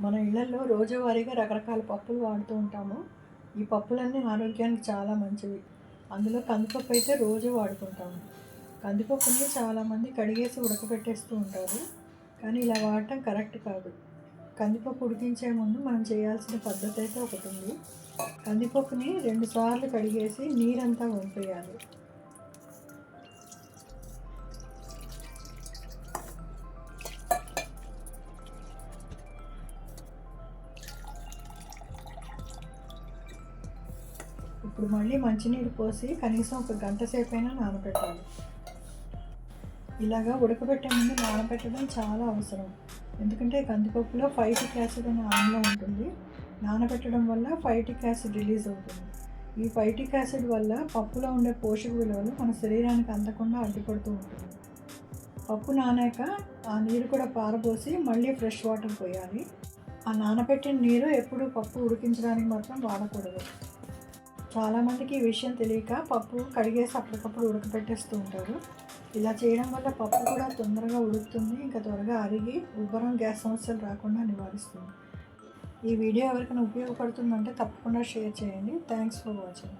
మన ఇళ్ళలో రోజువారీగా రకరకాల పప్పులు వాడుతూ ఉంటాము. ఈ పప్పులన్నీ ఆరోగ్యానికి చాలా మంచివి. అందులో కందిపప్పు అయితే రోజు వాడుకుంటాము. కందిపప్పుని చాలామంది కడిగేసి ఉడకబెట్టేస్తూ ఉంటారు. కానీ ఇలా వాడటం కరెక్ట్ కాదు. కందిపప్పు ఉడికించే ముందు మనం చేయాల్సిన పద్ధతి అయితే ఒకటి ఉంది. కందిపప్పుని రెండు సార్లు కడిగేసి నీరంతా వంపేయాలి. ఇప్పుడు మళ్ళీ మంచినీరు పోసి కనీసం ఒక గంట సేపు అయినా నానబెట్టాలి. ఇలాగా ఉడకబెట్టే ముందు నానబెట్టడం చాలా అవసరం. ఎందుకంటే కందిపప్పులో ఫైటిక్ యాసిడ్ అనే ఆమ్లం ఉంటుంది. నానబెట్టడం వల్ల ఫైటిక్ యాసిడ్ రిలీజ్ అవుతుంది. ఈ ఫైటిక్ యాసిడ్ వల్ల పప్పులో ఉండే పోషక విలువలు మన శరీరానికి అందకుండా అడ్డుపడుతూ ఉంటుంది పప్పు నానాక ఆ నీరు కూడా పారబోసి మళ్ళీ ఫ్రెష్ వాటర్ పోయాలి. ఆ నానబెట్టిన నీరు ఎప్పుడు పప్పు ఉడికించడానికి మాత్రం వాడకూడదు. చాలామందికి ఈ విషయం తెలియక పప్పు కడిగేసి అప్పటికప్పుడు ఉడకబెట్టేస్తూ ఉంటారు. ఇలా చేయడం వల్ల పప్పు కూడా తొందరగా ఉడుకుతుంది ఇంకా త్వరగా అరిగి ఉబ్బరం గ్యాస్ సమస్యలు రాకుండా నివారిస్తుంది. ఈ వీడియో ఎవరికైనా ఉపయోగపడుతుందంటే తప్పకుండా షేర్ చేయండి. Thanks for watching.